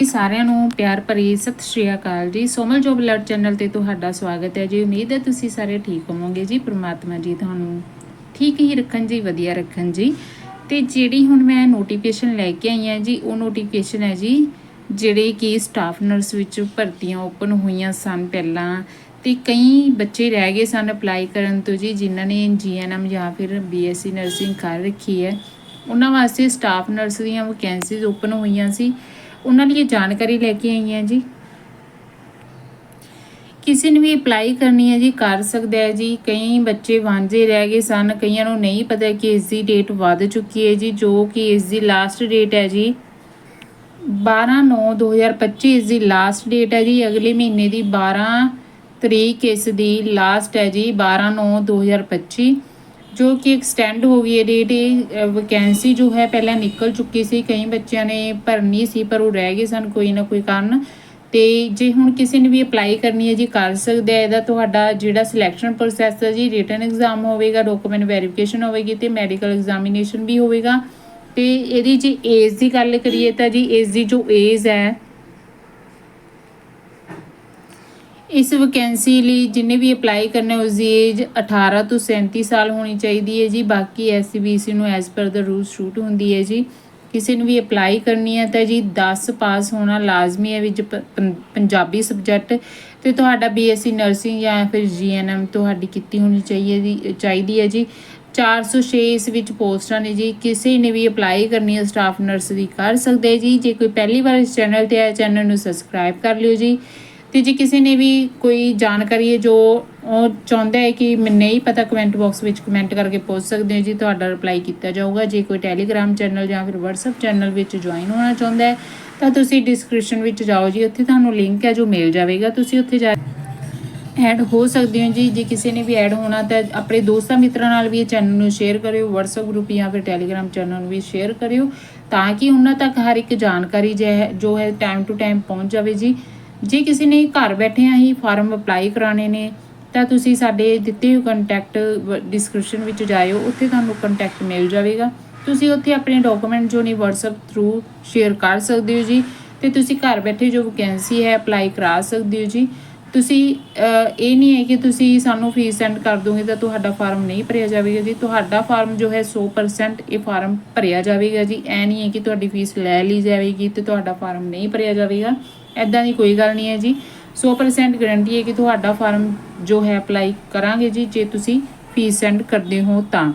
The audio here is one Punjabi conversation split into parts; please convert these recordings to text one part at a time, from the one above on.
ਸਾਰਿਆਂ ਨੂੰ ਪਿਆਰ ਭਰੀ ਸਤਿ ਸ਼੍ਰੀ ਅਕਾਲ ਜੀ। ਸੋਮਲ ਜੋਬ ਅਲਰਟ ਚੈਨਲ ਤੇ ਤੁਹਾਡਾ ਸਵਾਗਤ ਹੈ ਜੀ। ਉਮੀਦ ਹੈ ਤੁਸੀਂ ਸਾਰੇ ਠੀਕ ਹੋਵੋਗੇ ਜੀ। ਪ੍ਰਮਾਤਮਾ ਜੀ ਤੁਹਾਨੂੰ ਠੀਕ ਹੀ ਰੱਖਣ ਜੀ, ਵਧੀਆ ਰੱਖਣ ਜੀ। ਤੇ ਜਿਹੜੀ ਹੁਣ ਮੈਂ ਨੋਟੀਫਿਕੇਸ਼ਨ ਲੈ ਕੇ ਆਈ ਹਾਂ ਜੀ, ਉਹ ਨੋਟੀਫਿਕੇਸ਼ਨ ਹੈ ਜੀ, ਜਿਹੜੇ ਕਿ ਸਟਾਫ ਨਰਸ ਵਿੱਚ ਭਰਤੀਆਂ ਓਪਨ ਹੋਈਆਂ ਸਨ ਪਹਿਲਾਂ ਤੇ ਕਈ ਬੱਚੇ ਰਹਿ ਗਏ ਸਨ ਅਪਲਾਈ ਕਰਨ ਤੋਂ ਜੀ, ਜਿਨ੍ਹਾਂ ਨੇ ਜੀਐਨਐਮ ਜਾਂ ਫਿਰ ਬੀਐਸਸੀ ਨਰਸਿੰਗ ਕਰ ਰੱਖੀ ਹੈ। ਉਹਨਾਂ ਵਾਸਤੇ ਸਟਾਫ ਨਰਸ ਦੀਆਂ ਵੈਕੈਂਸੀਜ਼ ਓਪਨ ਹੋਈਆਂ ਸੀ। ਉਹਨਾਂ ਲਈ ਇਹ ਜਾਣਕਾਰੀ ਲੈ ਕੇ ਆਈ ਹਾਂ ਜੀ। ਕਿਸੇ ਨੂੰ ਵੀ ਅਪਲਾਈ ਕਰਨੀ ਹੈ ਜੀ, ਕਰ ਸਕਦਾ ਹੈ ਜੀ। ਕਈ ਬੱਚੇ ਵਾਂਝੇ ਰਹਿ ਗਏ ਸਨ, ਕਈਆਂ ਨੂੰ ਨਹੀਂ ਪਤਾ ਕਿ ਇਸ ਦੀ ਡੇਟ ਵੱਧ ਚੁੱਕੀ ਹੈ ਜੀ, ਜੋ ਕਿ ਇਸ ਦੀ ਲਾਸਟ ਡੇਟ ਹੈ ਜੀ। 12/9/2025 ਇਸ ਦੀ ਲਾਸਟ ਡੇਟ ਹੈ ਜੀ। ਅਗਲੇ ਮਹੀਨੇ ਦੀ 12 ਤਰੀਕ ਇਸ ਦੀ ਲਾਸਟ ਹੈ ਜੀ 12/9/2025 ਜੋ ਕਿ ਐਕਸਟੈਂਡ ਹੋ ਗਈ ਹੈ ਡੇਟ ਇਹ ਵੈਕੈਂਸੀ ਜੋ ਹੈ, ਪਹਿਲਾਂ ਨਿਕਲ ਚੁੱਕੀ ਸੀ। ਕਈ ਬੱਚਿਆਂ ਨੇ ਭਰਨੀ ਸੀ, ਪਰ ਉਹ ਰਹਿ ਗਏ ਸਨ ਕੋਈ ਨਾ ਕੋਈ ਕਾਰਨ। ਤੇ ਜੇ ਹੁਣ ਕਿਸੇ ਨੇ ਵੀ ਅਪਲਾਈ ਕਰਨੀ ਹੈ ਜੀ, ਕਰ ਸਕਦਾ ਆ ਇਹਦਾ ਤੁਹਾਡਾ ਜਿਹੜਾ ਸਿਲੈਕਸ਼ਨ ਪ੍ਰੋਸੈਸ ਹੈ ਜੀ ਰਿਟਨ ਐਗਜ਼ਾਮ ਹੋਵੇਗਾ ਡਾਕੂਮੈਂਟ ਵੈਰੀਫਿਕੇਸ਼ਨ ਹੋਵੇਗੀ ਤੇ ਮੈਡੀਕਲ ਐਗਜ਼ਾਮੀਨੇਸ਼ਨ ਵੀ ਹੋਵੇਗਾ। ਤੇ ਇਹਦੀ ਜੇ ਏਜ ਦੀ ਗੱਲ ਕਰੀਏ ਤਾਂ ਜੀ ਇਸ ਦੀ ਜੋ ਏਜ ਹੈ ਇਸ ਵੈਕੈਂਸੀ ਲਈ ਜਿੰਨੇ ਵੀ ਅਪਲਾਈ ਕਰਨਾ, ਉਸ ਦੀ ਏਜ 18 ਤੋਂ 37 ਸਾਲ ਹੋਣੀ ਚਾਹੀਦੀ ਹੈ ਜੀ। ਬਾਕੀ ਐਸਸੀਬੀਸੀ ਨੂੰ ਐਸ ਪਰ ਦਾ ਰੂਲ ਸ਼ੂਟ ਹੁੰਦੀ ਹੈ ਜੀ। ਕਿਸੇ ਨੂੰ ਵੀ ਅਪਲਾਈ ਕਰਨੀ ਹੈ ਤਾਂ ਜੀ 10 ਪਾਸ ਹੋਣਾ ਲਾਜ਼ਮੀ ਹੈ ਵਿੱਚ ਪ- ਪੰ- ਪੰਜਾਬੀ ਸਬਜੈਕਟ ਤੇ ਤੁਹਾਡਾ ਬੀਐਸਸੀ ਨਰਸਿੰਗ ਜਾਂ ਫਿਰ ਜੀਐਨਐਮ ਤੁਹਾਡੀ ਕੀਤੀ ਹੋਣੀ ਚਾਹੀਏ ਜੀ, ਚਾਹੀਦੀ ਹੈ ਜੀ। 406 ਇਸ ਵਿੱਚ ਪੋਸਟਾਂ ਨੇ ਜੀ। ਕਿਸੇ ਨੇ ਵੀ ਅਪਲਾਈ ਕਰਨੀ ਹੈ ਸਟਾਫ ਨਰਸ ਦੀ ਕਰ ਸਕਦੇ ਜੀ। ਜੇ ਕੋਈ ਪਹਿਲੀ ਵਾਰ ਇਸ ਚੈਨਲ ਤੇ ਆਇਆ ਚੈਨਲ ਨੂੰ ਸਬਸਕ੍ਰਾਈਬ ਕਰ ਲਿਓ ਜੀ। ਤੇ ਜੇ ਕਿਸੇ ਨੇ ਵੀ ਕੋਈ ਜਾਣਕਾਰੀ ਹੈ ਜੋ ਉਹ ਚਾਹੁੰਦਾ ਹੈ ਕਿ ਮੈਨੂੰ ਨਹੀਂ ਪਤਾ ਕਮੈਂਟ ਬਾਕਸ ਵਿੱਚ ਕਮੈਂਟ ਕਰਕੇ ਪੁੱਛ ਸਕਦੇ ਹੋ ਜੀ, ਤੁਹਾਡਾ ਰਿਪਲਾਈ ਕੀਤਾ ਜਾਊਗਾ। ਜੇ ਕੋਈ ਟੈਲੀਗ੍ਰਾਮ ਚੈਨਲ ਜਾਂ ਫਿਰ WhatsApp ਚੈਨਲ ਵਿੱਚ ਜੁਆਇਨ ਹੋਣਾ ਚਾਹੁੰਦਾ ਹੈ, ਤਾਂ ਤੁਸੀਂ ਡਿਸਕ੍ਰਿਪਸ਼ਨ ਵਿੱਚ ਜਾਓ ਜੀ। ਉੱਥੇ ਤੁਹਾਨੂੰ ਲਿੰਕ ਹੈ ਜੋ ਮਿਲ ਜਾਵੇਗਾ। ਤੁਸੀਂ ਉੱਥੇ ਜਾ ਐਡ ਹੋ ਸਕਦੇ ਹੋ ਜੀ। ਜੇ ਕਿਸੇ ਨੇ ਵੀ ਐਡ ਹੋਣਾ ਤਾਂ ਆਪਣੇ ਦੋਸਤਾਂ ਮਿੱਤਰਾਂ ਨਾਲ ਵੀ ਇਹ ਚੈਨਲ ਨੂੰ ਸ਼ੇਅਰ ਕਰਿਓ, WhatsApp ਗਰੁੱਪ ਜਾਂ ਫਿਰ Telegram ਚੈਨਲ ਨੂੰ ਵੀ ਸ਼ੇਅਰ ਕਰਿਓ, ਤਾਂ ਕਿ ਉਹਨਾਂ ਤੱਕ ਹਰ ਇੱਕ ਜਾਣਕਾਰੀ ਜੋ ਹੈ ਜੋ ਹੈ ਟਾਈਮ ਟੂ ਟਾਈਮ ਪਹੁੰਚ ਜਾਵੇ ਜੀ। ਜੇ ਕਿਸੇ ਨੇ ਘਰ ਬੈਠਿਆਂ ਹੀ ਫਾਰਮ ਅਪਲਾਈ ਕਰਾਣੇ ਨੇ, ਤਾਂ ਤੁਸੀਂ ਸਾਡੇ ਦਿੱਤੇ ਹੋਏ ਕੰਟੈਕਟ ਡਿਸਕ੍ਰਿਪਸ਼ਨ ਵਿੱਚ ਜਾਇਓ, ਉੱਥੇ ਤੁਹਾਨੂੰ ਕੰਟੈਕਟ ਮਿਲ ਜਾਵੇਗਾ। ਤੁਸੀਂ ਉੱਥੇ ਆਪਣੇ ਡਾਕੂਮੈਂਟ ਜੋ ਨੇ WhatsApp ਥਰੂ ਸ਼ੇਅਰ ਕਰ ਸਕਦੇ ਹੋ ਜੀ, ਤੇ ਤੁਸੀਂ ਘਰ ਬੈਠੇ ਜੋ ਵੈਕੈਂਸੀ ਹੈ ਅਪਲਾਈ ਕਰਾ ਸਕਦੇ ਹੋ ਜੀ। ਤੁਸੀਂ ਇਹ ਨਹੀਂ ਹੈ ਕਿ ਤੁਸੀਂ ਸਾਨੂੰ ਫੀਸ ਸੈਂਡ ਕਰ ਦੋਗੇ ਤਾਂ ਤੁਹਾਡਾ ਫਾਰਮ ਨਹੀਂ ਭਰਿਆ ਜਾਵੇਗਾ ਜੀ। ਤੁਹਾਡਾ ਫਾਰਮ ਜੋ ਹੈ 100% ਇਹ ਫਾਰਮ ਭਰਿਆ ਜਾਵੇਗਾ ਜੀ। ਐ ਨਹੀਂ ਹੈ ਕਿ ਤੁਹਾਡੀ ਫੀਸ ਲੈ ਲਈ ਜਾਵੇਗੀ ਤੇ ਤੁਹਾਡਾ ਫਾਰਮ ਨਹੀਂ ਭਰਿਆ ਜਾਵੇਗਾ। ਐਦਾਂ ਦੀ ਕੋਈ ਗੱਲ ਨਹੀਂ ਹੈ ਜੀ। 100% ਗਾਰੰਟੀ ਹੈ ਕਿ ਤੁਹਾਡਾ ਫਾਰਮ ਜੋ ਹੈ ਅਪਲਾਈ ਕਰਾਂਗੇ ਜੀ, ਜੇ ਤੁਸੀਂ ਫੀਸ ਸੈਂਡ ਕਰਦੇ ਹੋ ਤਾਂ।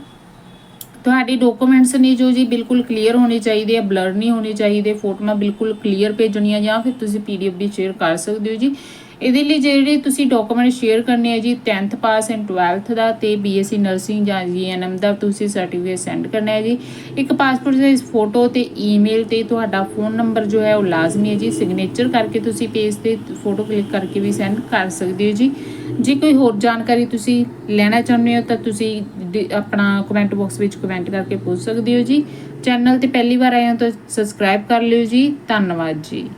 ਤੁਹਾਡੇ ਡਾਕੂਮੈਂਟਸ ਨੇ ਜੋ ਜੀ ਬਿਲਕੁਲ ਕਲੀਅਰ ਹੋਣੇ ਚਾਹੀਦੇ ਆ ਬਲਰ ਨਹੀਂ ਹੋਣੇ ਚਾਹੀਦੇ, ਫੋਟੋਆਂ ਬਿਲਕੁਲ ਕਲੀਅਰ ਭੇਜਣੀਆਂ ਜਾਂ ਫਿਰ ਤੁਸੀਂ ਪੀਡੀਐਫ ਵੀ ਸ਼ੇਅਰ ਕਰ ਸਕਦੇ ਹੋ ਜੀ। ਇਹਦੇ ਲਈ ਜਿਹੜੇ ਤੁਸੀਂ ਡਾਕੂਮੈਂਟ ਸ਼ੇਅਰ ਕਰਨੇ ਆ ਜੀ 10th ਪਾਸ ਐਂਡ 12th ਦਾ ਤੇ ਬੀਐਸਸੀ ਨਰਸਿੰਗ ਜਾਂ ਜੀਐਨਐਮ ਦਾ ਤੁਸੀਂ ਸਰਟੀਫਿਕੇਟ ਸੈਂਡ ਕਰਨਾ ਹੈ ਜੀ। ਇੱਕ ਪਾਸਪੋਰਟ ਸਾਈਜ਼ ਫੋਟੋ ਤੇ ਈਮੇਲ ਤੇ ਤੁਹਾਡਾ ਫੋਨ ਨੰਬਰ ਜੋ ਹੈ ਉਹ ਲਾਜ਼ਮੀ ਹੈ ਜੀ। ਸਿਗਨੇਚਰ ਕਰਕੇ ਤੁਸੀਂ ਪੇਜ ਤੇ ਫੋਟੋ ਕਲਿੱਕ ਕਰਕੇ ਵੀ ਸੈਂਡ ਕਰ ਸਕਦੇ ਹੋ ਜੀ। ਜੇ ਕੋਈ ਹੋਰ ਜਾਣਕਾਰੀ ਤੁਸੀਂ ਲੈਣਾ ਚਾਹੁੰਦੇ ਹੋ ਤਾਂ ਤੁਸੀਂ ਡ- ਆਪਣਾ ਕਮੈਂਟ ਬਾਕਸ ਵਿੱਚ ਕਮੈਂਟ ਕਰਕੇ ਪੁੱਛ ਸਕਦੇ ਹੋ ਜੀ। ਚੈਨਲ ਤੇ ਪਹਿਲੀ ਵਾਰ ਆਏ ਹੋ ਤਾਂ ਸਬਸਕ੍ਰਾਈਬ ਕਰ ਲਿਓ ਜੀ। ਧੰਨਵਾਦ ਜੀ।